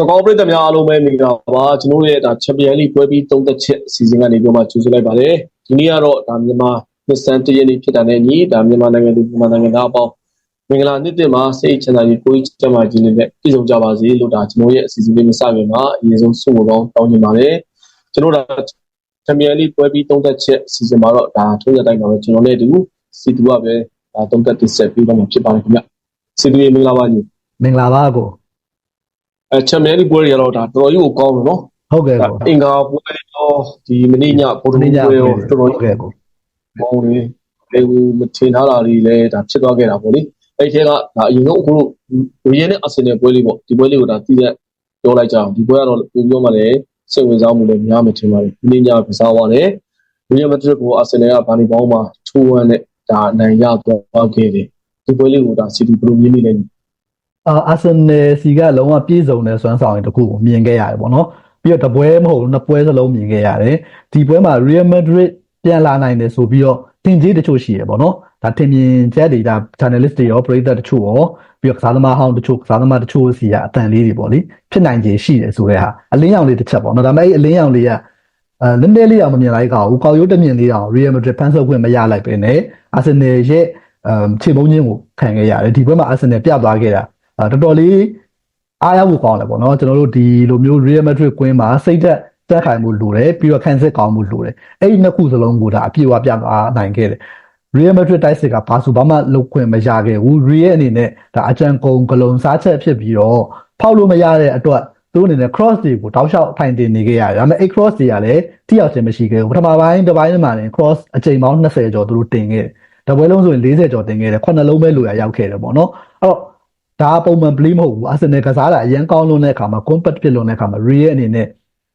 စကောပရိသတ်များအားလုံးပဲမင်္ဂလာပါကျွန်တော်တို့ရဲ့ဒါချန်ပီယံလိပွဲပြီးသုံးသက်ချက်အစီအစဉ်ကနေပြောမှကြိုဆိုလိုက်ပါတယ်ဒီနေ့ကတော့ဒါမြန်မာနှစ်စံတရနေ့ဖြစ်တာနဲ့ညီဒါမြန်မာနိုင်ငံသူမြန်မာနိုင်ငံသားအပေါင်းမင်္ဂလာနှစ်တင်မှာစိတ်ချမ်းသာကြီးကိုယ်ကျန်းမာခြင်းနဲ့ပြည့်စုံကြပါစေလို့ဒါကျွန်တော်ရဲ့အစီအစဉ်လေးမစခင်မှာအရင်ဆုံးဆုမကောင်းတောင်းချင်ပါတယ်ကျွန်တော်ဒါချန်ပီယံလိပွဲပြီးသုံးသက်ချက်အစီအစဉ်မှာတော့ဒါထုံးစံတိုင်းပါပဲကျွန်တော်နဲ့အတူစီတူကပဲဒါသုံးသက်တင်ဆက်ပြီးတော့မှာဖြစ်ပါတယ်ခင်ဗျစီတူရေမင်္ဂလာပါညီမင်္ဂလာပါကို အဲချန်ပီယံလိပွဲတွေကတော့ဒါတော်တော်ကြီးကိုကောင်းတယ်နော်ဟုတ်ကဲ့ဒါကိုအင်္ဂါပွဲတော့ဒီမနေ့ညဗုဒ္ဓဒီဟူးညပွဲဟုရောတ်တော်တော်ကဲ့ကိုကောင်းတယ်လေဟိုမထင်ထားတာတွေလည်းဒါဖြစ်သွားခဲ့တာပေါ့လေအဲ့ဒီထဲကဒါအရင်ဆုံးအခုတို့ဝီယန်နဲ့အာဆင်နယ်ပွဲလေးပေါ့ဒီပွဲလေးကိုဒါတည်တဲ့ပြောလိုက်ကြအောင်ဒီပွဲကတော့ပြန်ပြောမှလည်းစိတ်ဝင်စားမှုလည်းများမှထင်ပါတယ်ဒီနေ့ညကစားသွားတယ်ဝီယန်မက်ဒရစ်ကိုအာဆင်နယ်ကဘာနေပေါင်းမှာထိုးဝမ်းနဲ့ဒါအနိုင်ရသွားခဲ့တယ်ဒီပွဲလေးကိုဒါစီတီဘယ်လိုမြင်နေလဲ အာအာဆင်နယ်စီကလုံးဝပြည့်စုံတဲ့စွမ်းဆောင်ရည်တစ်ခုကိုမြင်ခဲ့ရတယ်ပေါ့နော်ပြီးတော့တပွဲမဟုတ်ဘူးနှစ်ပွဲစလုံးမြင်ခဲ့ရတယ်ဒီပွဲမှာ Real Madrid ပြန်လာနိုင်တယ်ဆိုပြီးတော့တင်ကြီးတချို့ရှိရပေါ့နော်ဒါတင်မြင်ချက်တွေဒါ journalist တွေရောပရိသတ်တချို့ရောပြီးတော့ကစားသမားဟောင်းတချို့ကစားသမားတချို့စီကအတန်လေးတွေပေါ့လေဖြစ်နိုင်ခြေရှိတယ်ဆိုတဲ့ဟာအလင်းရောင်လေးတစ်ချက်ပေါ့နော်ဒါပေမဲ့အဲ့အလင်းရောင်လေးကအဲနည်းနည်းလေးတော့မမြင်လိုက်ကောက်ဘူးကောက်ရိုးတမြင်လေးတော့ Real Madrid ဖန်ဆုပ်ခွင့်မရလိုက်ပဲနဲ့ Arsenal ရဲ့အမ်ခြေပုံးချင်းကိုခံခဲ့ရတယ်ဒီပွဲမှာ Arsenal ပြသွားခဲ့တာအာ တော်တော်လေးအားရဖို့ကောင်းတယ်ပေါ့နော်ကျွန်တော်တို့ဒီလိုမျိုး Real Madrid ကွင်းမှာစိတ်သက်တက်ခိုင်မှုလိုတယ်ပြီးတော့ခံစစ်ကောင်းမှုလိုတယ်အဲ့ဒီနှစ်ခုစလုံးကိုဒါအပြည့်အဝပြသွားနိုင်ခဲ့တယ် Real Madrid တိုက်စစ်ကဘာဆိုဘာမှလုပ်ခွင့်မရခဲ့ဘူး Real အနေနဲ့ဒါအကြံကုန်ဂလုံးစားချက်ဖြစ်ပြီးတော့ဖောက်လို့မရတဲ့အတွက်သူတို့အနေနဲ့ cross တွေကိုတောက်လျှောက်ထိုင်တင်နေခဲ့ရတယ်ဒါပေမဲ့အဲ့ cross တွေကလည်းတိရောက်ခြင်းမရှိခဲ့ဘူးပထမပိုင်းတစ်ပိုင်းမှာလည်း cross အချိန်ပေါင်း20ကျော်သူတို့တင်ခဲ့တယ်တပွဲလုံးဆိုရင်40ကျော်တင်ခဲ့တယ်ခုနှစ်လုံးပဲလိုရရောက်ခဲ့တယ်ပေါ့နော်အဲ့တော့ ဒါပုံမှန် play မဟုတ်ဘူး Arsenal ကစားတာအရင်ကောင်းလွန်းတဲ့အခါမှာ compact ဖြစ်လွန်းတဲ့အခါမှာ Real အနေနဲ့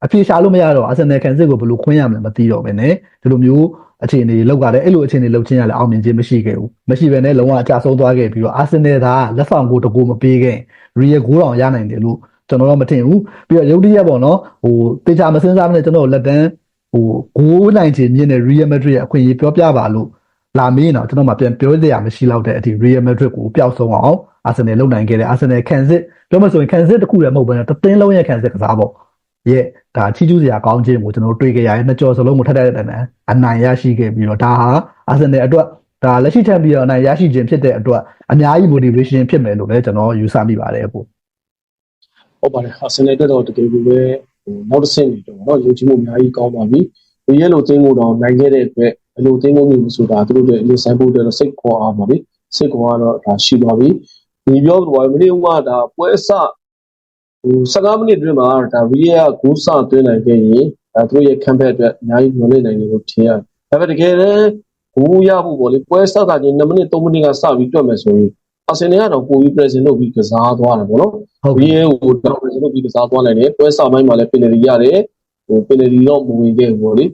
အပြေရှားလို့မရတော့ Arsenal ခံစစ်ကိုဘယ်လိုခွင့်ရမလဲမသိတော့ဘဲနဲ့ဒီလိုမျိုးအခြေအနေတွေလောက်ကြတယ်အဲ့လိုအခြေအနေလောက်ချင်းရလဲအောင်မြင်ခြင်းမရှိခဲ့ဘူးမရှိဘဲနဲ့လုံးဝအကျဆုံးသွားခဲ့ပြီးတော့ Arsenal ကလက်ဆောင်ကိုတကူမပေးခဲ့ Real ဂိုးတောင်ရနိုင်တယ်လို့ကျွန်တော်တော့မထင်ဘူးပြီးတော့ရုပ်တရက်ပေါ့နော်ဟိုတေချာမစင်းစားမနဲ့ကျွန်တော်လက်တန်းဟိုဂိုးနိုင်ခြင်းမြင့်တဲ့ Real Madrid ရဲ့အခွင့်အရေးပြောပြပါလို့လာမင်းတော့ကျွန်တော်မှပြန်ပြောစရာမရှိတော့တဲ့အထိ Real Madrid ကိုပျောက်ဆုံးအောင် အာဆင်နယ်လုံနိုင်ခဲ့တယ်အာဆင်နယ်ခံစစ်ပြောမှဆိုရင်ခံစစ်တစ်ခုလည်းမဟုတ်ဘဲနဲ့တသင်းလုံးရဲ့ခံစစ်ကစားပေါ့ရဲ့ဒါချီးကျူးစရာကောင်းခြင်းကိုကျွန်တော်တို့တွေ့ခဲ့ရတယ်နှစ်ကြော်စလုံးကိုထက်ထက်တန်တန်အနိုင်ရရှိခဲ့ပြီးတော့ဒါဟာအာဆင်နယ်အတွက်ဒါလက်ရှိချန်ပီယံအနိုင်ရရှိခြင်းဖြစ်တဲ့အတွက်အများကြီး motivation ဖြစ်မယ်လို့လည်းကျွန်တော်ယူဆမိပါတယ်အခု ဟုတ်ပါတယ်အာဆင်နယ်အတွက်တော့တကယ်ကိုပဲဟိုနောက်တစ်ဆင့်နေတော့เนาะယုံကြည်မှုအများကြီးကောင်းပါပြီဝီယန်လိုတင်းကိုတော့နိုင်ခဲ့တဲ့အတွက်ဘယ်လိုတင်းကိုမျိုးဆိုတာသူတို့တွေအရင်ဆိုင်ဖို့အတွက်တော့စိတ်ခေါ်အောင်ပါပြီစိတ်ခေါ်ကတော့ဒါရှိပါပြီ ဒီပြောတော့မနေ့ကဒါပွဲစဟို15မိနစ်တွင်းမှာဒါဝီယန်ကဂိုးစသွင်းနိုင်ခဲ့ရင်ဒါသူတို့ရဲ့ခံဖက်အတွက်အများကြီးညွှန်နေနိုင်တယ်လို့ထင်ရတယ်ဒါပေမဲ့တကယ်လည်းဂိုးရဖို့ပေါ့လေပွဲစတာချင်း2မိနစ်3မိနစ်ကစပြီးတွက်မယ်ဆိုရင်အာဆင်နယ်ကတော့ပိုပြီး present လုပ်ပြီးကစားသွားတယ်ပေါ့နော်ဟုတ်ဝီကဲ့ယန်ကိုတော့ present လုပ်ပြီးကစားသွားနိုင်တယ်ပွဲစပိုင်းမှာလည်း penalty ရတယ်ဟို penalty တော့မဝင်ခဲ့ဘူးပေါ့လေ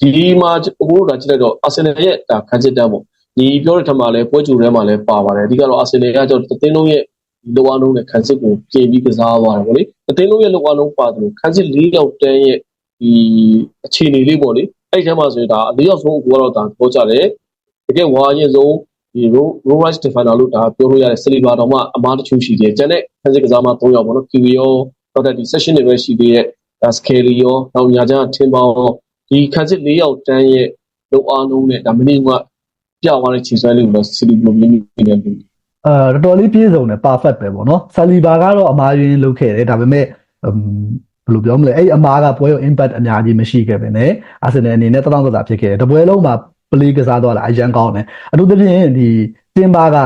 ဒီမှာအခုတို့ကကြည့်လိုက်တော့အာဆင်နယ်ရဲ့ဒါခံစစ်တန်းပေါ့ ဒီပြောတဲ့ထက်မှာလည်းပွဲကြိုထဲမှာလည်းပါပါတယ်အဓိကတော့အာဆင်နယ်ကကြောင့်တသင်းလုံးရဲ့ဒီလောအားလုံးနဲ့ခံစစ်ကိုပြင်ပြီးကစားသွားတယ်ပေါ့လေတသင်းလုံးရဲ့လောအားလုံးပါတယ်လို့ခံစစ်၄ယောက်တန်းရဲ့ဒီအခြေအနေလေးပေါ့လေအဲ့ဒီထဲမှာဆိုရင်ဒါ၄ယောက်ဆုံးအခုကတော့ဒါပြောကြတယ်တကယ်ဝါရင်ဆုံးဒီ row row right defender လို့ဒါပြောလို့ရတယ်စလီဘာတော်မှအမားတချို့ရှိတယ်ကျန်တဲ့ခံစစ်ကစားမ၃ယောက်ပေါ့နော် QV ရောတော့ဒီ session တွေပဲရှိသေးရဲ့ဒါ scale ရောနောက်ညာချမ်းထင်ပေါင်းဒီခံစစ်၄ယောက်တန်းရဲ့လောအားလုံးနဲ့ဒါမင်းက ပြသွားတဲ့ခြေစွမ်းလေးကိုတော့စလီဘလိုမြင်နေတယ်လို့အဲတော်တော်လေးပြည့်စုံတယ် perfect ပဲပေါ့နော်ဆာလီဘာကတော့အမားရင်းလုပ်ခဲ့တယ်ဒါပေမဲ့ဘယ်လိုပြောမလဲအဲ့ဒီအမားကပွဲကို impact အများကြီးမရှိခဲ့ပဲねအာဆင်နယ်အနေနဲ့တတောင်းတတာဖြစ်ခဲ့တယ်တပွဲလုံးမှာ play ကစားသွားတာအရန်ကောင်းတယ်အထူးသဖြင့်ဒီတင်ဘာက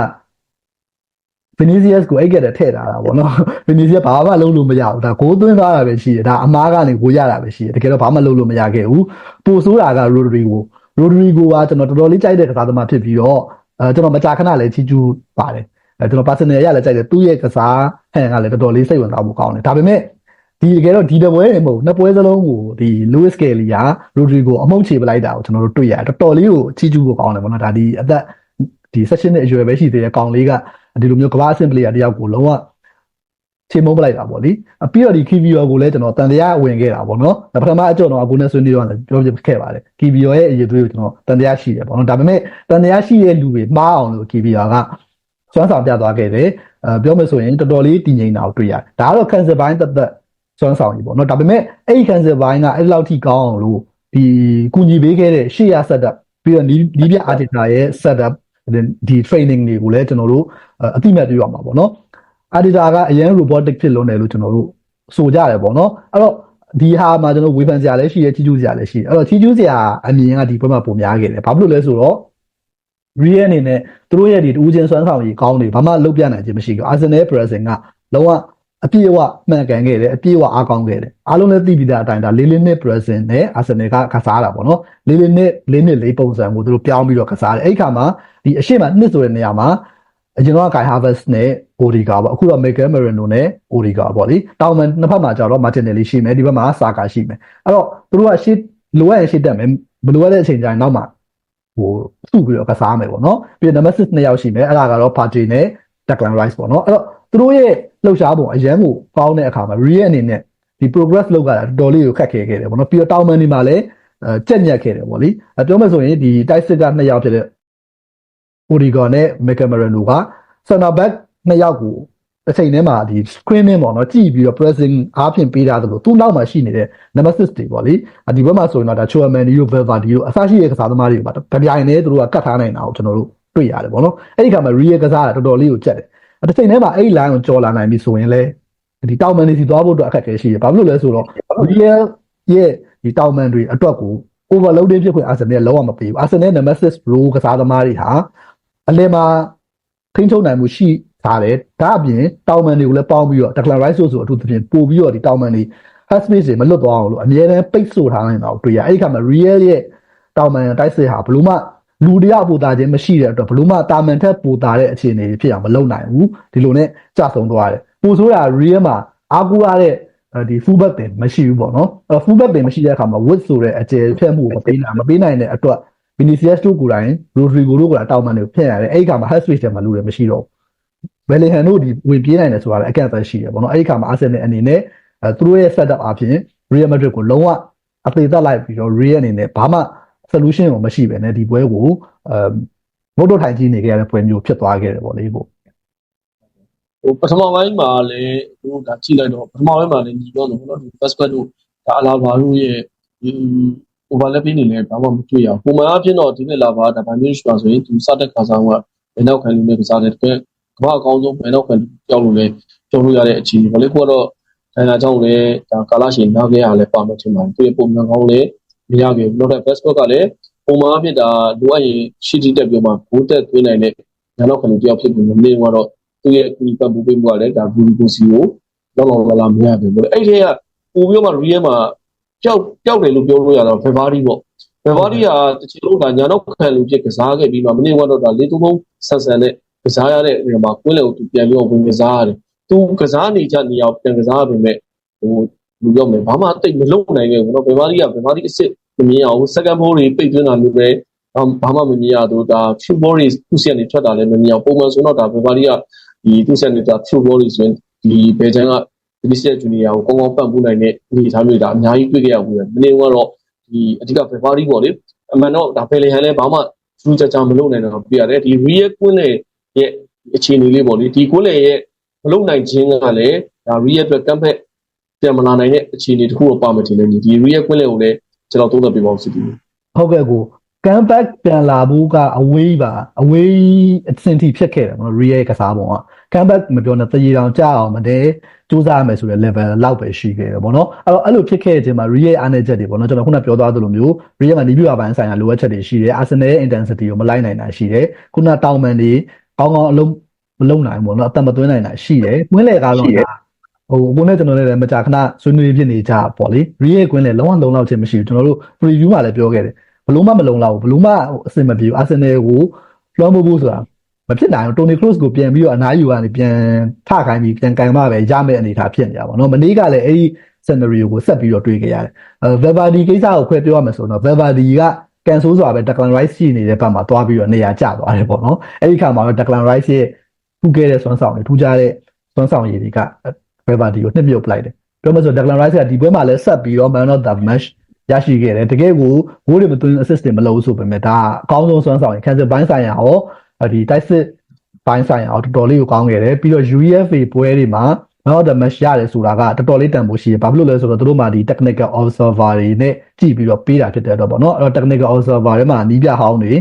Vinicius ကိုအိတ်ကတဲ့ထည့်ထားတာပေါ့နော် Vinicius ဘာမှလုပ်လို့မရဘူးဒါဂိုးသွင်းသွားတာပဲရှိတယ်ဒါအမားကနေဂိုးရတာပဲရှိတယ်တကယ်တော့ဘာမှလုပ်လို့မရခဲ့ဘူးပိုဆိုးတာက Rodrigo Rodrigo ကကျွန်တော်တော်တော်လေးကြိုက်တဲ့ကစားသမားဖြစ်ပြီးတော့အဲကျွန်တော်မကြာခဏလည်းချီကျူးပါတယ်အဲကျွန်တော် personal ရလည်းကြိုက်တယ်သူ့ရဲ့ကစားဟန်ကလည်းတော်တော်လေးစိတ်ဝင်စားဖို့ကောင်းတယ်ဒါပေမဲ့ဒီတကယ်တော့ဒီတပွဲတွေမဟုတ်နှစ်ပွဲစလုံးကိုဒီ Luis Kelly က Rodrigo အမုန်းချေပလိုက်တာကိုကျွန်တော်တို့တွေ့ရတယ်တော်တော်လေးကိုချီကျူးဖို့ကောင်းတယ်ပေါ့နော်ဒါဒီအသက်ဒီ session နဲ့အရွယ်ပဲရှိသေးတဲ့ကောင်လေးကဒီလိုမျိုးကမ္ဘာအဆင့် player တယောက်ကိုလုံးဝ ချေမုန်းပလိုက်တာပေါ့လေအပြီးတော့ဒီ KVR ကိုလည်းကျွန်တော်တန်တရားဝင်ခဲ့တာပေါ့နော်ဒါပထမအကြောတော့အခုနဲ့ဆွေးနွေးတော့လည်းပြောပြခဲ့ပါတယ် KVR ရဲ့အရေးသွေးကိုကျွန်တော်တန်တရားရှိတယ်ပေါ့နော်ဒါပေမဲ့တန်တရားရှိတဲ့လူတွေမှားအောင်လို့ KVR ကစွမ်းဆောင်ပြသွားခဲ့တယ်အဲပြောမယ်ဆိုရင်တော်တော်လေးတည်ငြိမ်တာကိုတွေ့ရတယ်ဒါကတော့ cancel ဘိုင်းတက်တက်စွမ်းဆောင်ကြီးပေါ့နော်ဒါပေမဲ့အဲ့ဒီ cancel ဘိုင်းကအဲ့လောက်ထိကောင်းအောင်လို့ဒီကူညီပေးခဲ့တဲ့ရှေ့ရ setup ပြီးတော့နီးနီးပြ artista ရဲ့ setup ဒီ training တွေကိုလည်းကျွန်တော်တို့အတိမတ်ပြရမှာပေါ့နော် artista ကအရင် robotic ဖြစ်လုံးတယ်လို့ကျွန်တော်တို့ဆိုကြတယ်ပေါ့နော်အဲ့တော့ဒီဟာမှာကျွန်တော်ဝေဖန်စရာလည်းရှိရချီးကျူးစရာလည်းရှိတယ်အဲ့တော့ချီးကျူးစရာအမြင်ကဒီဘက်မှာပုံများခဲ့တယ်ဘာဖြစ်လို့လဲဆိုတော့ real အနေနဲ့သူတို့ရဲ့ဒီတူးချင်းစွမ်းဆောင်ရည်ကောင်းနေဘာမှလုတ်ပြနိုင်ခြင်းမရှိဘူး Arsenal pressing ကလုံးဝအပြည့်အဝမှန်ကန်ခဲ့တယ်အပြည့်အဝအားကောင်းခဲ့တယ်အားလုံးလည်းသိပြီးသားအတိုင်းဒါလေးလေးနှစ် pressing နဲ့ Arsenal ကကစားတာပေါ့နော်လေးလေးနှစ်လေးနှစ်လေးပုံစံကိုသူတို့ပြောင်းပြီးတော့ကစားတယ်အဲ့ဒီခါမှာဒီအရှိမနှစ်ဆိုတဲ့နေရာမှာအရင်က Kai Havertz နဲ့ Odegaard ပေါ့အခုတော့ Mikel Merino နဲ့ Odegaard ပေါ့လေတောင်မန်နှစ်ဖက်မှာကျတော့ Martinelli ရှိမယ်ဒီဘက်မှာ Saka ရှိမယ်အဲ့တော့သူတို့ကရှေ့လိုအပ်ရင်ရှေ့တက်မယ်ဘလိုရတဲ့အချိန်ကျရင်နောက်မှာဟိုစုပြီးတော့ကစားမယ်ပေါ့နော်ပြီးတော့ number 6နှစ်ယောက်ရှိမယ်အဲ့ဒါကတော့ Partey နဲ့ Declan Rice ပေါ့နော်အဲ့တော့သူတို့ရဲ့လှုပ်ရှားပုံအရန်ကိုကောင်းတဲ့အခါမှာ Real အနေနဲ့ဒီ progress လုပ်ကြတာတော်တော်လေးကိုခက်ခဲခဲ့တယ်ပေါ့နော်ပြီးတော့တောင်မန်ဒီမှာလည်းအဲကြက်ညက်ခဲ့တယ်ပေါ့လေအဲပြောမှဆိုရင်ဒီ type 6ကနှစ်ယောက်ဖြစ်တဲ့ Odegaard နဲ့ Mikel Merino က center back နှစ်ယောက်ကိုတစ်ချိန်တည်းမှာဒီ screening ပေါ့နော်ကြည့်ပြီးတော့ pressing အားဖြင့်ပေးထားသလိုသူ့နောက်မှာရှိနေတဲ့ number 6တွေပေါ့လေဒီဘက်မှာဆိုရင်တော့ဒါ Chouamani တို့ Valverde တို့အစရှိတဲ့ကစားသမားတွေပါတပြိုင်တည်းသူတို့ကကတ်ထားနိုင်တာကိုကျွန်တော်တို့တွေ့ရတယ်ပေါ့နော်အဲ့ဒီခါမှာ real ကစားတာတော်တော်လေးကိုကြက်တယ်တစ်ချိန်တည်းမှာအဲ့ဒီ line ကိုကြော်လာနိုင်ပြီဆိုရင်လည်းဒီတောင်မန်တွေစီသွားဖို့အတွက်အခက်အခဲရှိတယ်ဘာဖြစ်လို့လဲဆိုတော့ real ရဲ့ဒီတောင်မန်တွေအတွက်ကို overloading ဖြစ်ခွင့် Arsenal လုံးဝမပေးဘူး Arsenal number 6 row ကစားသမားတွေဟာအလယ်မှာထိန်းချုပ်နိုင်မှုရှိ ထားတယ်ဒါအပြင်တောင်မန်တွေကိုလည်းပေါင်းပြီးတော့ Declan Rice ဆိုအထူးသဖြင့်ပို့ပြီးတော့ဒီတောင်မန်တွေ half space တွေမလွတ်သွားအောင်လို့အများအားပိတ်ဆို့ထားနေတာကိုတွေ့ရအဲ့ဒီခါမှာ real ရဲ့တောင်မန်တိုက်စစ်ဟာဘလို့မှလူတယောက်ပူတာခြင်းမရှိတဲ့အတွက်ဘလို့မှတာမန်ထက်ပူတာတဲ့အခြေအနေဖြစ်အောင်မလုပ်နိုင်ဘူးဒီလိုနဲ့ကြဆုံသွားတယ်ပူဆိုးတာ real မှာအားကိုးရတဲ့ဒီ full back တင်မရှိဘူးပေါ့နော်အဲ full back တင်မရှိတဲ့အခါမှာ width ဆိုတဲ့အကျယ်ဖြတ်မှုကိုမပေးနိုင်မပေးနိုင်တဲ့အတွက် Vinicius တို့ကိုယ်တိုင် Rodrigo တို့ကိုယ်တိုင်တောင်မန်တွေကိုဖျက်ရတယ်အဲ့ဒီခါမှာ half space ထဲမှာလူတွေမရှိတော့ ဘယ်လီဟန်တို့ဒီဝင်ပြေးနိုင်တယ်ဆိုတာလည်းအကန့်အသတ်ရှိတယ်ပေါ့နော်အဲ့ဒီခါမှာ Arsenal အနေနဲ့အဲသူတို့ရဲ့ setup အပြင် Real Madrid ကိုလုံးဝအသေးသက်လိုက်ပြီးတော့ Real အနေနဲ့ဘာမှ solution ကိုမရှိပဲねဒီပွဲကိုအဲမုတ်တော့ထိုင်ကြည့်နေကြရတဲ့ပွဲမျိုးဖြစ်သွားခဲ့တယ်ပေါ့လေကိုဟိုပထမပိုင်းမှာလည်းသူတို့ဒါကြည့်လိုက်တော့ပထမပိုင်းမှာလည်းညီတော့လို့နော်ဒီ basket တို့ဒါအလာဘာတို့ရဲ့ဒီ overlapping နေလဲဘာမှမတွေ့ရဘူးပုံမှန်အဖြစ်တော့ဒီနေ့လာပါဒါဗန်မျိုးရှိပါဆိုရင်သူစတဲ့ခါဆောင်ကဘယ်နောက်ခံလူနဲ့ကစားတဲ့တကယ် ကမ္ဘာအကောင်းဆုံးဘယ်နောက်ခံကြောက်လို့လဲပြောလို့ရတဲ့အခြေအနေပေါ့လေကိုကတော့ဒါနာကြောင့်လည်းဒါကာလရှင်နားခဲ့ရလဲပါမယ်ထင်ပါတယ်သူရဲ့ပုံမှန်ကောင်းလည်းမရခဲ့ဘူးနောက်တဲ့ basket ကလည်းပုံမှန်အဖြစ်ဒါလိုအပ်ရင်ရှိတိတက်ပြီးမှဘိုးတက်သွင်းနိုင်တဲ့နောက်ခံလူတယောက်ဖြစ်ပြီးမနေတော့သူ့ရဲ့ဒီပတ်ပူပေးမှုကလည်းဒါဘူဘူစီကိုလောက်လောက်လာလာမရဘူးပေါ့အဲ့ဒီကပို့ပြီးမှ real မှာပျောက်ပျောက်တယ်လို့ပြောလို့ရတော့ February ပေါ့ February ကတချီလုံးကညာတော့ခံလူဖြစ်ကစားခဲ့ပြီးမှမနေ့ကတော့ဒါလေးသုံးသုံးဆန်ဆန်နဲ့ ကစားရတဲ့နေရာမှာကွင်းလေကိုသူပြန်ပြီးတော့ဝင်ကစားရတယ်သူကစားနေကြနေအောင်ပြန်ကစားပေမဲ့ဟိုလူပြောမယ်ဘာမှတိတ်မလုံနိုင်ခဲ့ဘူးเนาะ February က February အစ်စ်မမြင်အောင် second ball တွေပိတ်သွင်းတာမျိုးပဲဘာမှမမြင်ရတော့ဒါ few ball တွေသူ့ဆီကနေထွက်တာလည်းမမြင်အောင်ပုံမှန်ဆိုတော့ဒါ February ကဒီသူ့ဆက်နေတာ few ball တွေဆိုရင်ဒီဘေဂျန်ကဒီလစ်ရဲ့ဂျူနီယာကိုကောင်းကောင်းပံ့ပိုးနိုင်တဲ့အနေအထားမျိုးဒါအများကြီးတွေ့ကြရဘူး။မနေ့ကတော့ဒီအဓိက February ပေါ့လေအမှန်တော့ဒါဖယ်လီဟန်လည်းဘာမှထူးခြားခြားမလုပ်နိုင်တော့ပြရတယ်ဒီ real ကွင်းလေ ရဲ့အခြေအနေလေးပေါ့လေဒီကွင်းလေရဲ့မလုပ်နိုင်ခြင်းကလည်းဒါ real အတွက်ကမ်ဖက်ပြန်မလာနိုင်တဲ့အခြေအနေတစ်ခုတော့ပါမယ်ထင်တယ်ဒီ real ကွင်းလေကိုလည်းကျွန်တော်သုံးသပ်ပြပါဦးစီတီဟုတ်ကဲ့ကို comeback ပြန်လာဖို့ကအဝေးပါအဝေးအဆင့်ထိဖြစ်ခဲ့တယ်နော် real ကစားပုံက comeback မပြောနဲ့တရေတောင်ကြအောင်မတည်းစူးစမ်းရမယ်ဆိုတဲ့ level လောက်ပဲရှိခဲ့တယ်ပေါ့နော်အဲ့တော့အဲ့လိုဖြစ်ခဲ့ခြင်းမှာ real အားနည်းချက်တွေပေါ့နော်ကျွန်တော်ခုနပြောသွားသလိုမျိုး real မှာနီးပြပိုင်းဆိုင်ရာလိုအပ်ချက်တွေရှိတယ် arsenal ရဲ့ intensity ကိုမလိုက်နိုင်တာရှိတယ်ခုနတောင်မန်တွေ ကောင်းကောင်းအလုံးမလုံးနိုင်ဘူးပေါ့နော်အသက်မသွင်းနိုင်တာရှိတယ်ကွင်းလေကားလုံးကဟိုကိုနဲ့ကျွန်တော်လည်းမကြာခဏဆွေးနွေးဖြစ်နေကြပေါ့လေ real ကွင်းလေလုံးဝလုံလောက်ခြင်းမရှိဘူးကျွန်တော်တို့ preview မှာလည်းပြောခဲ့တယ်ဘလုံးမမလုံလောက်ဘူးဘလုံးမအဆင်မပြေဘူးအာဆင်နယ်ကိုလွှမ်းမိုးဖို့ဆိုတာမဖြစ်နိုင်ဘူးတိုနီကရို့စ်ကိုပြန်ပြီးတော့အနားယူကနေပြန်ထခိုင်းပြီးပြန်ကန်မှပဲရမယ့်အနေအထားဖြစ်နေတာပေါ့နော်မနေ့ကလည်းအဲ့ဒီ scenario ကိုဆက်ပြီးတော့တွေးခဲ့ရတယ်အဲ Valverde ကိစ္စကိုခွဲပြောရမယ်ဆိုတော့ Valverde က ကန်ဆိုးစွာပဲ Declan Rice ရှိနေတဲ့ဘက်မှာသွားပြီးတော့နေရာကျသွားတယ်ပေါ့နော်အဲ့ဒီခါမှာတော့ Declan Rice ရဲ့ထူးခဲ့တဲ့စွမ်းဆောင်တွေထူးခြားတဲ့စွမ်းဆောင်ရည်တွေက Valverde ကိုနှစ်မြုပ်ပလိုက်တယ်ပြောမှဆို Declan Rice ကဒီပွဲမှာလည်းဆက်ပြီးတော့ Man of the Match ရရှိခဲ့တယ်တကယ်ကိုဂိုးတွေမသွင်း assist တွေမလုပ်ဆိုပေမဲ့ဒါအကောင်းဆုံးစွမ်းဆောင်ရင် cancel ဘိုင်းဆိုင်ရာရောဒီတိုက်စစ်ဘိုင်းဆိုင်ရာရောတော်တော်လေးကိုကောင်းခဲ့တယ်ပြီးတော့ UEFA ပွဲတွေမှာ man of the match ရတယ်ဆိုတာကတော်တော်လေးတန်ဖိုးရှိတယ်ဘာဖြစ်လို့လဲဆိုတော့သူတို့မှာဒီ technical observer တွေနဲ့ကြည့်ပြီးတော့ပေးတာဖြစ်တဲ့အတွက်ပေါ့နော်အဲ့တော့ technical observer တွေမှာနီးပြဟောင်းတွေ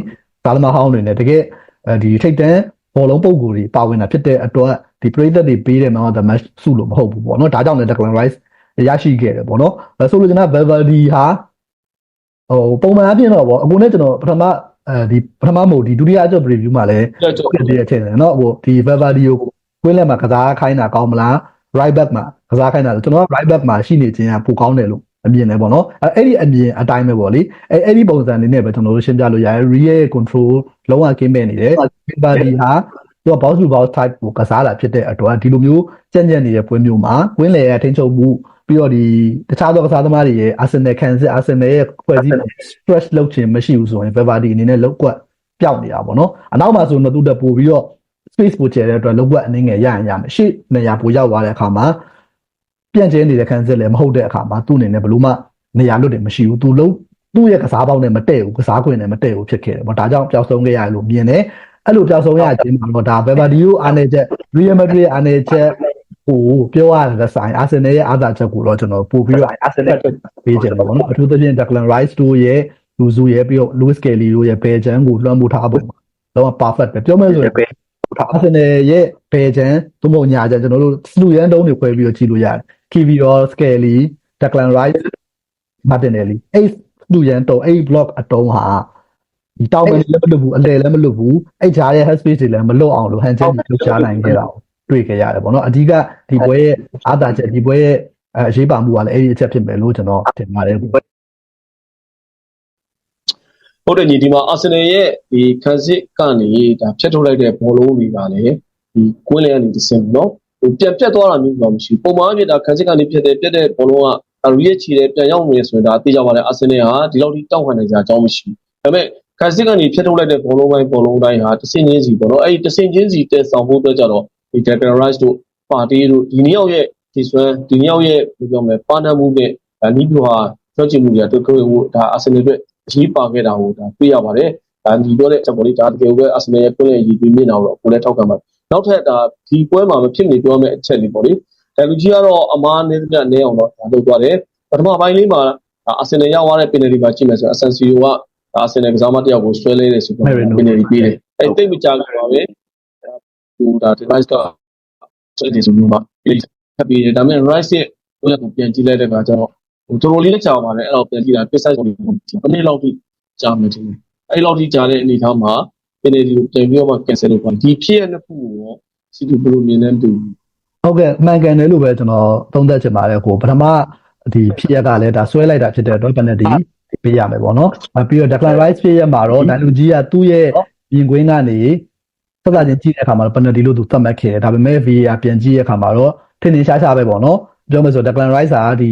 ဒါလမဟောင်းတွေနဲ့တကယ်အဲဒီထိတ်တန်းဘောလုံးပုံကိုယ်တွေပါဝင်တာဖြစ်တဲ့အတွက်ဒီပရိသတ်တွေပေးတဲ့ man of the match စုလို့မဟုတ်ဘူးပေါ့နော်ဒါကြောင့်လည်း Declan Rice ရရှိခဲ့တယ်ပေါ့နော်အဲဆိုလို့ကျွန်တော် Valverde ဟာဟိုပုံမှန်အပြင်တော့ပေါ့အခုနဲ့ကျွန်တော်ပထမအဲဒီပထမမဟုတ်ဒီဒုတိယအကျ review မှာလည်း ကြောက်ကြောက် ဖြစ်တဲ့အထင်တယ်เนาะဟိုဒီ Valverde ကို ကွင်းလက်မှာကစားခိုင်းတာကောင်းမလား right back မှာကစားခိုင်းတာလို့ကျွန်တော်က right back မှာရှိနေခြင်းကပိုကောင်းတယ်လို့အမြင်တယ်ပေါ့နော်အဲအဲ့ဒီအမြင်အတိုင်းပဲပေါ့လေအဲအဲ့ဒီပုံစံလေးနဲ့ပဲကျွန်တော်တို့ရှင်းပြလို့ရတယ် real control လုံးဝကင်းမဲ့နေတယ် Valverde ဟာသူက box to box type ကိုကစားတာဖြစ်တဲ့အတွက်ဒီလိုမျိုးကြံ့ကြံ့နေတဲ့ပွဲမျိုးမှာကွင်းလေရထိန်းချုပ်မှုပြီးတော့ဒီတခြားသောကစားသမားတွေရဲ့ Arsenal ခံစစ် Arsenal ရဲ့ဖွဲ့စည်းပုံ stress လုပ်ခြင်းမရှိဘူးဆိုရင် Valverde အနေနဲ့လောက်ကွက်ပျောက်နေတာပေါ့နော်အနောက်မှာဆိုတော့သူတက်ပို့ပြီးတော့ space ပိုကျဲတဲ့အတွက်လောက်ကွက်အနေငယ်ရရင်ရမယ်ရှေ့နေရာပိုရောက်သွားတဲ့အခါမှာပြန့်ကျဲနေတဲ့ခံစစ်လည်းမဟုတ်တဲ့အခါမှာသူ့အနေနဲ့ဘလို့မှနေရာလွတ်တယ်မရှိဘူးသူလုံးသူ့ရဲ့ကစားပေါင်းနဲ့မတည့်ဘူးကစားခွင့်နဲ့မတည့်ဘူးဖြစ်ခဲ့တယ်ပေါ့ဒါကြောင့်ပျောက်ဆုံးခဲ့ရတယ်လို့မြင်တယ်အဲ့လိုပျောက်ဆုံးရခြင်းမှာတော့ဒါ Valverde ကိုအားနေချက် Real Madrid အားနေချက်ဟိုပြောရတဲ့ဆိုင် Arsenal ရဲ့အားသာချက်ကိုတော့ကျွန်တော်ပို့ပြီးတော့ Arsenal ပေးကြတယ်ပေါ့နော်အထူးသဖြင့် Declan Rice တို့ရဲ့လူစုရဲ့ပြီးတော့ Luis Kelly တို့ရဲ့ဘယ်ချန်ကိုလွှမ်းမိုးထားဖို့လုံးဝ perfect ပဲပြောမယ်ဆိုရင် Arsenal ရဲ့ဘယ်ချန်သို့မဟုတ်ညာချန်ကျွန်တော်တို့လူရန်တုံးတွေခွဲပြီးတော့ကြည့်လို့ရတယ် Kivior Skelly Declan Rice Martinelli အဲ့လူရန်တုံးအဲ့ block အတုံးဟာဒီတောင်းမလည်းမလုပ်ဘူးအလဲလည်းမလုပ်ဘူးအဲ့ဂျားရဲ့ head space တွေလည်းမလွတ်အောင်လို့ဟန်ချက်ကြီးလှုပ်ရှားနိုင်ခဲ့တာကိုတွေ့ခဲ့ရတယ်ပေါ့နော်အဓိကဒီပွဲရဲ့အားသာချက်ဒီပွဲရဲ့အရေးပါမှုကလည်းအဲ့ဒီအချက်ဖြစ်မယ်လို့ကျွန်တော်ထင်ပါတယ် ဟုတ်တယ်ညီဒီမှာအာဆင်နယ်ရဲ့ဒီခံစစ်ကနေဒါဖျက်ထုတ်လိုက်တဲ့ဘောလုံးတွေကလည်းဒီကွင်းလဲကနေတစ်ဆင့်နော်ဟိုပြက်ပြက်သွားတာမျိုးတော့မရှိပုံမှန်အဖြစ်ဒါခံစစ်ကနေပြက်တဲ့ပြက်တဲ့ဘောလုံးကရီရဲ့ချီတဲ့ပြန်ရောက်နေဆိုရင်ဒါအသေးကြပါလေအာဆင်နယ်ဟာဒီလောက်ထိတောက်ခံနေကြအကြောင်းမရှိဘူးဒါပေမဲ့ခံစစ်ကနေဖျက်ထုတ်လိုက်တဲ့ဘောလုံးပိုင်းဘောလုံးတိုင်းဟာတစ်ဆင့်ချင်းစီပေါ့နော်အဲ့ဒီတစ်ဆင့်ချင်းစီတည်ဆောင်ဖို့အတွက်ကြတော့ဒီ Declan Rice တို့ပါတီတို့ဒီနှစ်ယောက်ရဲ့ဒီဆွမ်းဒီနှစ်ယောက်ရဲ့ဘယ်ပြောမလဲပါနမှုနဲ့ဒါနီးပြဟာပြောချင်မှုတွေကတို့ကိုဒါအာဆင်နယ်အတွက်အ ရေးပါခဲ့တာကိုဒါတွေ့ရပါတယ်။ဒါဒီပြောတဲ့အချက်ပေါ်လေးဒါတကယ်ပဲအာဆင်နယ်ရဲ့ကိုယ့်ရဲ့ရည်သွေးမြင့်တာတော့ကိုလည်းထောက်ခံပါတယ်။နောက်ထပ်ဒါဒီပွဲမှာမဖြစ်နေပြောမယ့်အချက်လေးပေါ့လေ။ဒါလူကြီးကတော့အမားနေသမျှနေအောင်တော့ဒါလုပ်သွားတယ်။ပထမပိုင်းလေးမှာဒါအာဆင်နယ်ရောက်သွားတဲ့ပင်နယ်ဒီမှာကြည့်မယ်ဆိုတော့အဆန်စီယိုကအာဆင်နယ်ကစားမတယောက်ကိုဆွဲလဲတယ်ဆိုတော့ပင်နယ်ဒီပေးတယ်။အဲတိတ်မကြကြပါပဲ။ဟိုဒါ device ကဆွဲတယ်ဆိုမျိုးပါ။ပြီးထပ်ပြီးဒါပေမဲ့ rice ရဲ့ဟိုကပြန်ကြည့်လိုက်တဲ့အခါကျတော့ဟို တော်တော်လေးလက်ချောင်ပါတယ်အဲ့တော့ပြန်ကြည့်တာ precise ကိုဘယ်နှစ်လောက်ထိကြာမယ်ထင်တယ်အဲ့လောက်ထိကြာတဲ့အနေအထားမှာပင်နေဒီကိုပြန်ပြီးတော့မှ cancel လုပ်ပါဒီဖြစ်ရတဲ့ခုကိုရောစီတူဘလိုမြင်နေတူဟုတ်ကဲ့မှန်ကန်တယ်လို့ပဲကျွန်တော်သုံးသပ်ချင်ပါတယ်ကိုပထမဒီဖြစ်ရက်ကလည်းဒါဆွဲလိုက်တာဖြစ်တဲ့အတွက် penalty ပေးရမယ်ပေါ့နော်ပြီးတော့ Declan Rice ဖြစ်ရမှာတော့ဒန်လူကြီးကသူ့ရဲ့ပြင်ကွင်းကနေဆက်လာချင်းကြည့်တဲ့အခါမှာတော့ penalty လို့သူသတ်မှတ်ခဲ့တယ်ဒါပေမဲ့ VAR ပြန်ကြည့်တဲ့အခါမှာတော့ထင်ထင်ရှားရှားပဲပေါ့နော်ပြောမယ်ဆို Declan Rice ဟာဒီ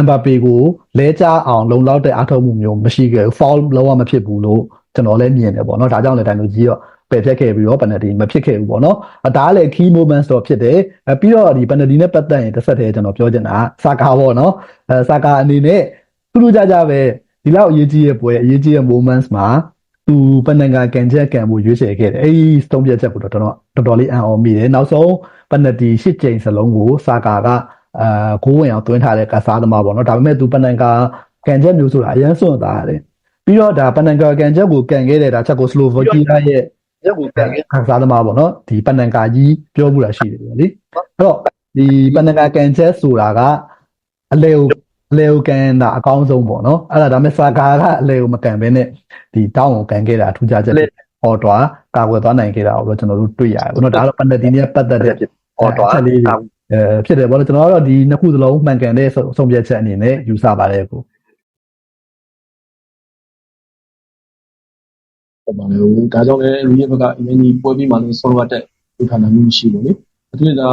Mbappe ကိုလဲကြအောင်လုံလောက်တဲ့အားထုတ်မှုမျိုးမရှိခဲ့ဘူး foul လုံးဝမဖြစ်ဘူးလို့ကျွန်တော်လည်းမြင်တယ်ပေါ့နော်ဒါကြောင့်လည်းဒန်လူကြီးရောပယ်ဖြတ်ခဲ့ပြီးတော့ penalty မဖြစ်ခဲ့ဘူးပေါ့နော်ဒါကလည်း key moments တော့ဖြစ်တယ်ပြီးတော့ဒီ penalty နဲ့ပတ်သက်ရင်တစ်ဆက်တည်းကျွန်တော်ပြောချင်တာစကားပေါ့နော်အဲစကားအနေနဲ့ထူးထူးခြားခြားပဲဒီလောက်အရေးကြီးရဲ့ပွဲအရေးကြီးရဲ့ moments မှာသူပနန်ကကန်ချက်ကန်မှုရွေးချယ်ခဲ့တယ်အဲဒီစတုံးပြတ်ချက်ကိုတော့တော်တော်တော်လေးအံ့ဩမိတယ်နောက်ဆုံး penalty ရှစ်ကြိမ်စလုံးကိုစာကာက အာဂိုးဝင်အောင်သွင်းထားတဲ့ကစားသမားပေါ့နော်ဒါပေမဲ့သူပနန်ကာကန်ချက်မျိုးဆိုတာအရင်စွန့်သားရတယ်ပြီးတော့ဒါပနန်ကာကန်ချက်ကိုကန်ခဲ့တဲ့ဒါချက်ကိုစလိုဗကီယာရဲ့ရက်ကိုကန်ခဲ့ခံစားသမားပေါ့နော်ဒီပနန်ကာကြီးပြောမှုတာရှိတယ်ပေါ့လေအဲ့တော့ဒီပနန်ကာကန်ချက်ဆိုတာကအလေကိုအလေကိုကန်တာအကောင်းဆုံးပေါ့နော်အဲ့ဒါဒါမဲ့စာကာကအလေကိုမကန်ဘဲနဲ့ဒီတောင်းကိုကန်ခဲ့တာထူးခြားချက်ဟောတော့ကာကွယ်သွားနိုင်ခဲ့တာကိုတော့ကျွန်တော်တို့တွေ့ရတယ်ပေါ့နော်ဒါတော့ပနတီနဲ့ပတ်သက်တဲ့ဟောတော့လေးတွေ အဲဖြစ်တယ်ပေါ့နော်ကျွန်တော်ကတော့ဒီနှစ်ခုစလုံးမှန်ကန်တဲ့ဆုံးဖြတ်ချက်အနေနဲ့ယူဆပါတယ်ကိုပုံမှန်လေဒါကြောင့်လည်းလူရဲ့ဘက်ကအရင်ကြီးပွဲပြီးမှလည်းဆောလောတက်ဒီခါနာမျိုးမရှိဘူးလေအထူးဒါ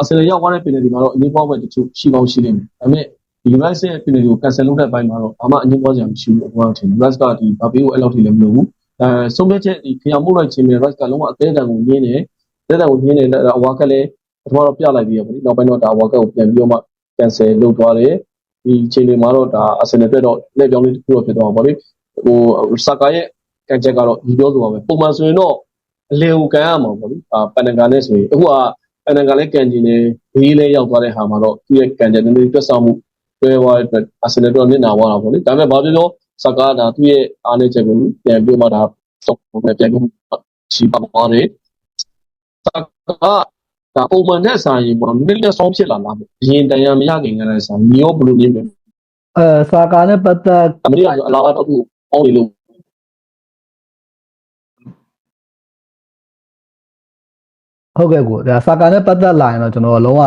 အစလည်းရောက်သွားတဲ့ပင်နယ်ဒီမှာတော့အငင်းပွားပွဲတချို့ရှိကောင်းရှိနေတယ်ဒါပေမဲ့ဒီ rice ရဲ့ပင်နယ်ဒီကို cancel လုပ်တဲ့ဘက်မှာတော့ဘာမှအငင်းပွားစရာမရှိဘူးအကွာထင်တယ် rice ကဒီဘာပေးကိုအဲ့လောက်ထိလည်းမလုပ်ဘူးအဲဆုံးဖြတ်ချက်ဒီခရမှုလိုက်ခြင်းနဲ့ rice ကလုံးဝအသေးတန်ကိုညင်းတယ်အသေးတန်ကိုညင်းတယ်အဝါကလည်း ပထမတော့ပြလိုက်ပြီးရပါလိမ့်နောက်ပိုင်းတော့ဒါအဝါကကိုပြန်ပြီးတော့မှ cancel လုပ်သွားတယ်ဒီအချိန်တွေမှာတော့ဒါအစနယ်အတွက်တော့လက်ပြောင်းလေးတစ်ခုတော့ဖြစ်သွားပါလိမ့်ဟိုစကာရဲ့ကန်ချက်ကတော့ဒီပြောဆိုပါပဲပုံမှန်ဆိုရင်တော့အလေကိုကန်ရမှာပေါ့လေအာပန်နန်ကာနဲ့ဆိုရင်အခုကအန်နန်ကလည်းကန်ဂျင်နေဘေးလဲရောက်သွားတဲ့ဟာမှာတော့သူ့ရဲ့ကန်ဂျင်နည်းနည်းတွက်ဆောင်မှုတွဲသွားတဲ့အတွက်အာဆင်နယ်တော့နစ်နာသွားတာပေါ့လေဒါပေမဲ့ဘာပြောပြောစကားဒါသူ့ရဲ့အားနည်းချက်ကိုပြန်ပြီးမှဒါတော့ပြန်ပြီးချီပါပါတယ်စကား ဒါပုံမှန်နဲ့ဆိုင်ရင်ပေါ့နည်းနည်းဆောင်းဖြစ်လာလားအရင်တန်ရမရခင်ကလည်းဆိုင်မျိုးဘယ်လိုမြင်လဲအဲစာကာနဲ့ပတ်သက်အမေရိကအလားအတော့အောင်းနေလို့ဟုတ်ကဲ့ကိုဒါစာကာနဲ့ပတ်သက်လာရင်တော့ကျွန်တော်လုံးဝ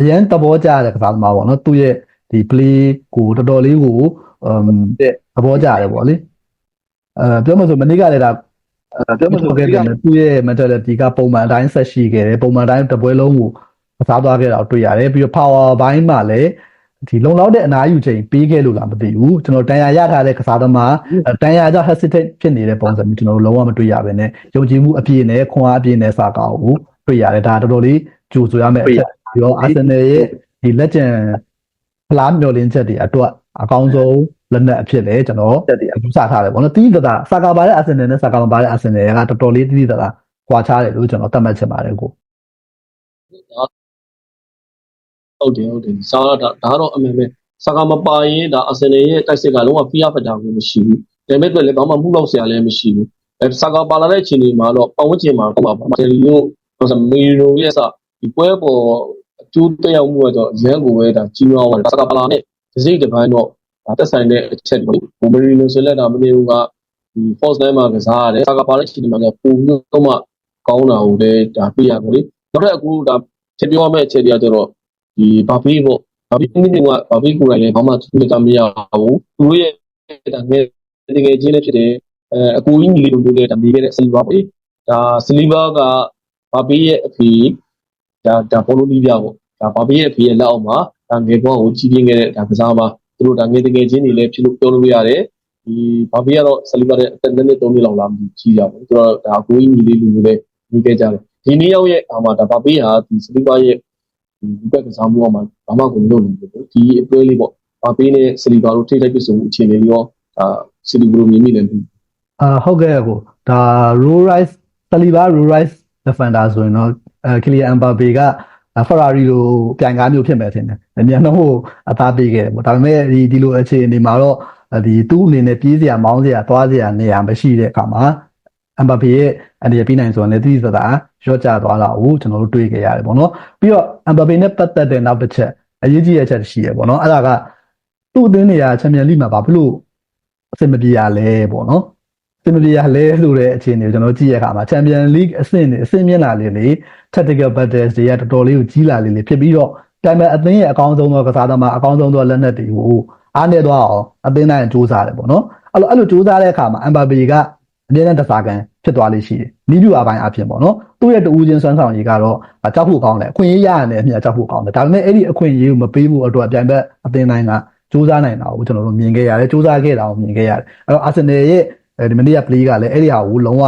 အရင်သဘောကျတဲ့ကစားသမားပေါ့နော်သူ့ရဲ့ဒီ play ကိုတော်တော်လေးကိုအမ်တဲ့သဘောကျတယ်ပေါ့လေအဲပြောမှဆိုမနေ့ကလည်းဒါ ပြောမှဆိုခဲ့တယ်သူ့ရဲ့ mentality ကပုံမှန်အတိုင်းဆက်ရှိခဲ့တယ်ပုံမှန်အတိုင်းတပွဲလုံးကိုကစားသွားခဲ့တာကိုတွေ့ရတယ်ပြီးတော့ power ဘိုင်းမှာလည်းဒီလုံလောက်တဲ့အနားယူချိန်ပေးခဲ့လို့လားမသိဘူးကျွန်တော်တန်ရာရထားတဲ့ကစားသမားတန်ရာကြောင့် hesitate ဖြစ်နေတဲ့ပုံစံမျိုးကျွန်တော်တို့လုံးဝမတွေ့ရဘဲနဲ့ယုံကြည်မှုအပြည့်နဲ့ခွန်အားအပြည့်နဲ့စာကောက်ကိုတွေ့ရတယ်ဒါတော်တော်လေးကြိုဆိုရမယ့်အချက်ပြီးတော့ Arsenal ရဲ့ဒီလက်ကျန်ဖလားမျောလင်းချက်တွေအတွက်အကောင်းဆုံး လက်နက်အဖြစ်လဲကျွန်တော်ယူဆထားတယ်ပေါ့နော်တီးတတာစာကာပါတဲ့ Arsenal နဲ့စာကာမပါတဲ့ Arsenal ကတော်တော်လေးတီးတတာကွာခြားတယ်လို့ကျွန်တော်သတ်မှတ်ချင်ပါတယ်ကိုဟုတ်တယ်ဟုတ်တယ်စာကဒါဒါကတော့အမှန်ပဲစာကမပါရင်ဒါအာဆင်နယ်ရဲ့တိုက်စစ်ကလုံးဝဖိအားဖက်တာကိုမရှိဘူးဒါပေမဲ့တွေ့လည်းဘာမှမှုလောက်ဆရာလည်းမရှိဘူးအဲစာကပါလာတဲ့ချိန်ဒီမှာတော့ပတ်ဝန်းကျင်မှာဟိုမှာမာတယ်လီယိုဆိုမီရိုရဲ့စာဒီပွဲပေါ်အကျိုးတက်ရောက်မှုကတော့ရန်ကိုပဲဒါကြီးမားသွားတယ်စာကပါလာနဲ့ဒီစိတ်တစ်ပိုင်းတော့ ဒါတက်ဆိုင်တဲ့အချက်တွေဘိုမရီလိုဆိုလက်တာမနေဘူးကဒီ force line မှာကစားရတယ်စာကပါတဲ့ချိန်ဒီမှာတော့ပုံပြီးတော့မှကောင်းတာကိုလည်းဒါပြရတယ်လေနောက်ထပ်အခုဒါချက်ပြောရမယ့်အခြေတရားကျတော့ဒီဘာဖီပေါ့ဘာဖီမိနစ်ကဘာဖီကိုယ်တိုင်လည်းဘာမှသူ့တမရဘူးသူတို့ရဲ့ဒါငယ်တကယ်ချင်းလည်းဖြစ်တယ်အဲအကူကြီးညီလေးတို့လည်းဒါနေခဲ့တဲ့ဆလီဘာပေါ့ဒါဆလီဘာကဘာဖီရဲ့အဖေဒါဒါဘောလုံးနီးပြပေါ့ဒါဘာဖီရဲ့အဖေရဲ့လက်အောက်မှာဒါငယ်ဘွားကိုကြီးပြင်းခဲ့တဲ့ဒါကစားမှာ သူတို့ဒါငယ်တကယ်ချင်းတွေလည်းဖြစ်လို့ပြောလို့ရတယ်ဒီဘာဖီကတော့ဆလီဘာရဲ့အသက်နှစ်နှစ်သုံးနှစ်လောက်လာမှကြီးကြပါဘူးသူတို့ဒါအကူကြီးညီလေးလူမျိုးလည်းနေခဲ့ကြတယ်ဒီနေ့ရောက်ရဲ့အာမှာဒါဘာဖီဟာဒီဆလီဘာရဲ့ဒီဘက်ကစားမှုအောင်မှာဘာမှကိုမလုပ်နိုင်ဘူးဒီအတွဲလေးပေါ့ဘာဖီနဲ့ဆလီဘာတို့ထိတိုက်ပြစုံအခြေအနေလေးရောဒါဆလီဘာတို့မြင်မိတယ်အာဟုတ်ကဲ့ကိုဒါ roll rise တလီဘာ roll rise defender ဆိုရင်တော့အဲကလီယန်ဘာဘေက ဖရာရီလိုပြိုင်ကားမျိုးဖြစ်မယ်ထင်တယ်။မြန်တော့ဟိုအသားပေးခဲ့တယ်ပေါ့။ဒါပေမဲ့ဒီဒီလိုအခြေအနေမှာတော့ဒီသူ့အနေနဲ့ပြေးစရာမောင်းစရာသွားစရာနေရာမရှိတဲ့အခါမှာအမ်ဘာပေရဲ့အနေနဲ့ပြီးနိုင်ဆိုရင်လည်းတိတိကျကျရော့ကျသွားတာကိုကျွန်တော်တို့တွေ့ကြရတယ်ပေါ့နော်။ပြီးတော့အမ်ဘာပေနဲ့ပတ်သက်တဲ့နောက်တစ်ချက်အရေးကြီးတဲ့အချက်ရှိရပေါ့နော်။အဲ့ဒါကသူ့အသင်းနေရာချန်ပီယံလိမှာဘာဖြစ်လို့အဆင်မပြေရလဲပေါ့နော်။ စင်မလီယာလဲဆိုတဲ့အခြေအနေကိုကျွန်တော်ကြည့်ရခါမှာ Champion League အဆင့်နဲ့အဆင့်မြင့်လာလေလေ tactical battles တွေကတော်တော်လေးကိုကြီးလာလေလေဖြစ်ပြီးတော့တိုင်မဲ့အသင်းရဲ့အကောင်းဆုံးသောကစားသမားအကောင်းဆုံးသောလက်နက်တွေကိုအားနေတော့အောင်အသင်းတိုင်းစူးစမ်းတယ်ပေါ့နော်အဲ့လိုအဲ့လိုစူးစမ်းတဲ့အခါမှာ Mbappe ကအမြဲတမ်းတစားကန်ဖြစ်သွားလိမ့်ရှိတယ်နီးပြူအပိုင်းအဖြစ်ပေါ့နော်သူ့ရဲ့တူးချင်းစွမ်းဆောင်ရည်ကတော့ကြောက်ဖို့ကောင်းတယ်အခွင့်အရေးရရတယ်အမြဲကြောက်ဖို့ကောင်းတယ်ဒါပေမဲ့အဲ့ဒီအခွင့်အရေးကိုမပေးမှုအတွက်ပြိုင်ဘက်အသင်းတိုင်းကစူးစမ်းနိုင်တာကိုကျွန်တော်တို့မြင်ခဲ့ရတယ်စူးစမ်းခဲ့တာကိုမြင်ခဲ့ရတယ်အဲ့တော့ Arsenal ရဲ့ အဲဒီမနေ့က play ကလည်းအဲ့ဒီဟာကိုလုံးဝ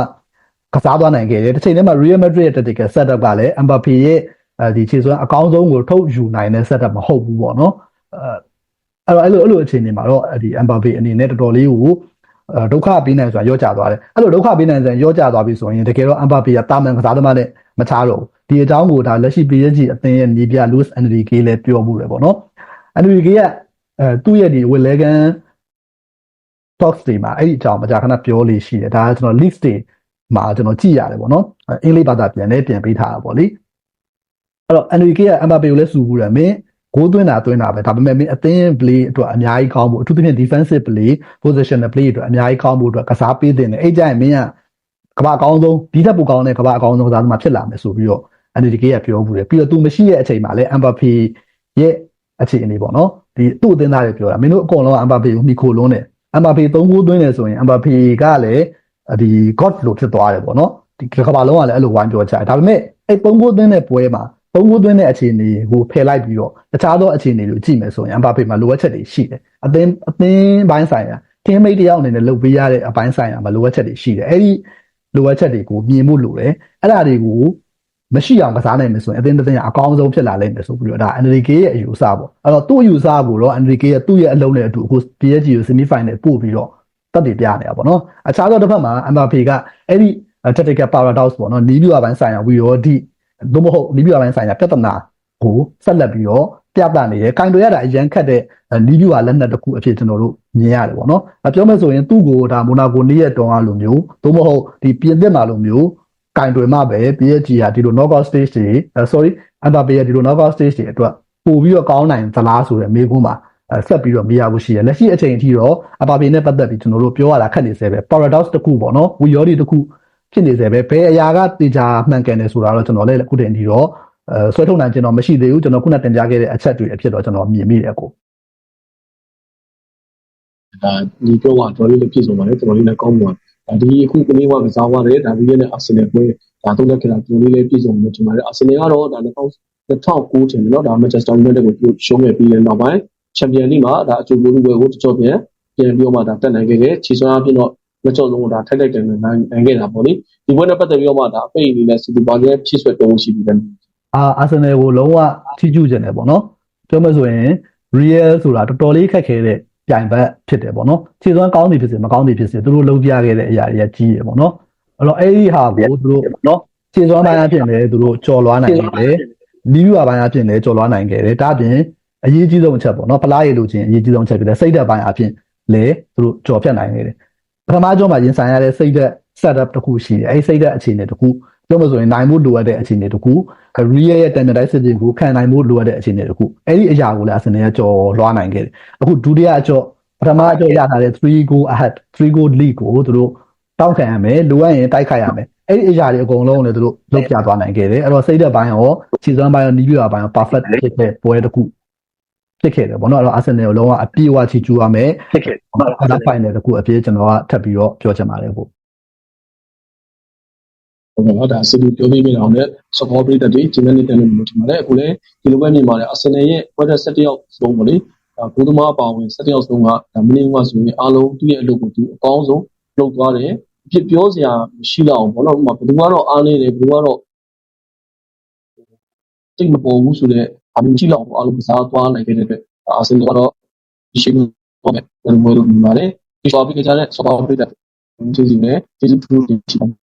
ကစားသွားနိုင်ခဲ့တယ်တစ်ချိန်တည်းမှာ Real Madrid ရဲ့ tactical setup ကလည်း Mbappe ရဲ့အဲဒီခြေစွမ်းအကောင်းဆုံးကိုထုတ်ယူနိုင်တဲ့ setup မဟုတ်ဘူးပေါ့နော်အဲအဲ့တော့အဲ့လိုအဲ့လိုအခြေအနေမှာတော့ဒီ Mbappe အနေနဲ့တော်တော်လေးကိုဒုက္ခပေးနိုင်ဆိုတာရော့ကျသွားတယ်အဲ့လိုဒုက္ခပေးနိုင်ဆိုရင်ရော့ကျသွားပြီဆိုရင်တကယ်တော့ Mbappe ကတာမန်ကစားသမားနဲ့မချတော့ဘူးဒီအကြောင်းကိုဒါလက်ရှိ PSG အသင်းရဲ့နေပြ Luis Enrique လည်းပြောမှုတယ်ပေါ့နော် Enrique ကအဲသူ့ရဲ့ဒီ Wigan talks တွေမှာအဲ့ဒီအကြောင်းမကြာခဏပြောလို့ရှိတယ်ဒါကကျွန်တော် list တွေမှာကျွန်တော်ကြည့်ရတယ်ပေါ့နော်အင်္ဂလိပ်ဘာသာပြန်လဲပြန်ပေးထားတာပေါ့လေအဲ့တော့ Enrique က Mbappe ကိုလည်းစူဘူးတယ်မင်းဂိုးသွင်းတာသွင်းတာပဲဒါပေမဲ့မင်းအသင်း play အတွက်အများကြီးကောင်းဖို့အထူးသဖြင့် defensive play positional play အတွက်အများကြီးကောင်းဖို့အတွက်ကစားပေးတဲ့နေအဲ့ကြရင်မင်းကကမ္ဘာအကောင်းဆုံးဒီထက်ပိုကောင်းတဲ့ကမ္ဘာအကောင်းဆုံးကစားသမားဖြစ်လာမယ်ဆိုပြီးတော့ Enrique ကပြောဘူးတယ်ပြီးတော့ तू မရှိတဲ့အချိန်မှာလဲ Mbappe ရဲ့အခြေအနေပေါ့နော်ဒီသူ့အသင်းသားတွေပြောတာမင်းတို့အကုန်လုံးက Mbappe ကိုမိခိုလုံးတယ် Mbappe 3ဂိုးသွင်းတယ်ဆိုရင် Mbappe ကလည်းဒီ god လို့ဖြစ်သွားတယ်ပေါ့နော်ဒီကမ္ဘာလုံးကလည်းအဲ့လိုဝိုင်းပြောချတယ်ဒါပေမဲ့အဲ့3ဂိုးသွင်းတဲ့ပွဲမှာ3ဂိုးသွင်းတဲ့အခြေအနေကိုဖယ်လိုက်ပြီးတော့တခြားသောအခြေအနေတွေကိုကြည့်မယ်ဆိုရင် Mbappe မှာလိုအပ်ချက်တွေရှိတယ်အသင်းအသင်းပိုင်းဆိုင်ရာ teammate တယောက်အနေနဲ့လုပ်ပေးရတဲ့အပိုင်းဆိုင်ရာမှာလိုအပ်ချက်တွေရှိတယ်အဲ့ဒီလိုအပ်ချက်တွေကိုမြင်ဖို့လိုတယ်အဲ့ဒါတွေကို မရှိအောင်ကစားနိုင်မယ်ဆိုရင်အသင်းတစ်သင်းကအကောင်းဆုံးဖြစ်လာလိမ့်မယ်ဆိုပြီးတော့ဒါ Enrique ရဲ့အယူအဆပေါ့အဲ့တော့သူ့အယူအဆကိုတော့ Enrique ရဲ့သူ့ရဲ့အလုံးနဲ့အတူအခု PSG ကို semi final ပို့ပြီးတော့တက်တည်ပြနေတာပေါ့နော်အခြားသောတစ်ဖက်မှာ Mbappe ကအဲ့ဒီ tactical paradox ပေါ့နော်နီးပြအပိုင်းဆိုင်ရာဝီရောဒီသို့မဟုတ်နီးပြပိုင်းဆိုင်ရာပြဿနာကိုဆက်လက်ပြီးတော့ပြသနေတယ်။ကင်တွေရတာအရန်ခတ်တဲ့နီးပြလက်နက်တစ်ခုအဖြစ်ကျွန်တော်တို့မြင်ရတယ်ပေါ့နော်။အပြောမယ်ဆိုရင်သူ့ကိုဒါမိုနာကိုနေ့ရက်တုန်းကလိုမျိုးသို့မဟုတ်ဒီပြင်သစ်မှာလိုမျိုး ကင်တွေမှပဲ PSG ဟာဒီလို knockout stage တွေ sorry အမ်ဘာပေရဲ့ဒီလို knockout stage တွေအတွက်ပို့ပြီးတော့ကောင်းနိုင်သလားဆိုတဲ့မေးခွန်းမှာဆက်ပြီးတော့မေးရဖို့ရှိတယ်လက်ရှိအချိန်အထိတော့အဘာပေနဲ့ပတ်သက်ပြီးကျွန်တော်တို့ပြောရတာခက်နေစေပဲ paradox တစ်ခုပေါ့နော်ဝီယောဒီတစ်ခုဖြစ်နေစေပဲဘယ်အရာကတေချာမှန်ကန်တယ်ဆိုတာတော့ကျွန်တော်လည်းအခုတည်းအထိတော့အဲဆွဲထုတ်နိုင်ခြင်းတော့မရှိသေးဘူးကျွန်တော်ခုနတင်ပြခဲ့တဲ့အချက်တွေအဖြစ်တော့ကျွန်တော်မြင်မိတယ်ကိုဒါဒီပြောကတော်လေးလေးပြည့်စုံပါတယ်တော်လေးလည်းကောင်းပါဒါ ဒီအခုကနေ့ကကစားပါတယ်ဒါပြီးရဲ့အာဆင်နယ်ပွဲဒါသုံးလက်ခရာတော်လေးလေးပြည့်စုံလို့ထင်ပါတယ်အာဆင်နယ်ကတော့ဒါ2009ထင်တယ်နော်ဒါမန်ချက်စတာယူနိုက်တက်ကိုရှုံးခဲ့ပြီးတဲ့နောက်ပိုင်းချန်ပီယံလိမှာဒါအကျိုးဘူးပွဲကိုတချို့ပြန်ပြန်ပြီးတော့မှဒါတက်နိုင်ခဲ့တယ်ခြေစွမ်းအပြင်တော့မကြောက်လုံးဒါထိုက်ထိုက်တယ်နိုင်နိုင်ခဲ့တာပေါ့လေဒီပွဲနဲ့ပတ်သက်ပြီးတော့မှဒါအပိတ်အနေနဲ့စီတီဘာရဲ့ဖြည့်ဆွဲတုံးရှိပြီးတယ်အာအာဆင်နယ်ကိုလုံးဝထိကျူးကျင်တယ်ပေါ့နော်ပြောမယ်ဆိုရင် real ဆိုတာတော်တော်လေးခက်ခဲတဲ့ ပြိုင်ဘက်ဖြစ်တယ်ပေါ့နော်ခြေစွမ်းကောင်းသည်ဖြစ်စေမကောင်းသည်ဖြစ်စေသူတို့လုံးပြခဲ့တဲ့အရာတွေကကြီးရပေါ့နော်အဲ့တော့အဲ့ဒီဟာကိုသူတို့နော်ခြေစွမ်းပိုင်းအဖြစ်လည်းသူတို့ကြော်လွားနိုင်တယ်နီးပြပိုင်းအဖြစ်လည်းကြော်လွားနိုင်ခဲ့တယ်ဒါအပြင်အရေးကြီးဆုံးအချက်ပေါ့နော်ဖလားရည်လို့ချင်းအရေးကြီးဆုံးအချက်ဖြစ်တဲ့စိတ်ဓာတ်ပိုင်းအဖြစ်လည်းသူတို့ကြော်ဖြတ်နိုင်ခဲ့တယ်ပထမကြောမှာရင်ဆိုင်ရတဲ့စိတ်ဓာတ် setup တစ်ခုရှိတယ်အဲ့ဒီစိတ်ဓာတ်အခြေအနေတစ်ခု ပြောလို့ဆိုရင်နိုင်မှုလိုအပ်တဲ့အခြေအနေတစ်ခု career ရဲ့ tenure တိုင်းစစ်ကိုခံနိုင်မှုလိုအပ်တဲ့အခြေအနေတစ်ခုအဲ့ဒီအရာကိုလည်းအစနေကကြော်လွှားနိုင်ခဲ့တယ်အခုဒုတိယအကြော့ပထမအကြော့ရထားတဲ့3 goal ahead 3 goal lead ကိုသူတို့တောက်ခံရမယ်လိုအပ်ရင်တိုက်ခိုက်ရမယ်အဲ့ဒီအရာတွေအကုန်လုံးလည်းသူတို့လုပ်ပြသွားနိုင်ခဲ့တယ်အဲ့တော့စိတ်သက်ပိုင်းရောခြေစွမ်းပိုင်းရောနီးပြပိုင်းရော perfect ဖြစ်တဲ့ပွဲတစ်ခုဖြစ်ခဲ့တယ်ဗောနော်အဲ့တော့ Arsenal ကိုလုံးဝအပြည့်အဝချီကျူးရမယ်ဖြစ်ခဲ့တယ်ဗောနော်အဲ့ဒါ final တစ်ခုအပြည့်ကျွန်တော်ကထပ်ပြီးတော့ပြောချင်ပါတယ်ဗော ဟုတ်ကဲ့နော်ဒါစီတူပြောပြပေးအောင်လည်း support ပေးတဲ့ဒီဂျင်းနဲ့တက်လို့ထင်ပါတယ်အခုလည်းဒီလိုပဲမြင်ပါတယ်အာဆင်နယ်ရဲ့ပွဲတဲ့7ယောက်ဆုံးပေါ့လေဒါဘုသမားအပါဝင်7ယောက်ဆုံးကဒါမင်းကဆိုရင်အားလုံးသူ့ရဲ့အလုပ်ကိုသူအကောင်းဆုံးလုပ်သွားတယ်အဖြစ်ပြောစရာမရှိတော့ဘူးပေါ့နော်ဥပမာဘယ်သူကတော့အားနေတယ်ဘယ်သူကတော့တိတ်မပေါ်ဘူးဆိုတော့အမှန်ကြီးတော့အားလုံးကစားသွားနိုင်ခဲ့တဲ့အတွက်အာဆင်နယ်ကတော့ဒီရှိလို့ပေါ့ပဲဘယ်လိုမျိုးလုပ်နေပါလဲဒီ topic ကကြတဲ့ support ပေးတဲ့ကျေးဇူးနဲ့ကျေးဇူးထူးတင်ရှိပါတယ်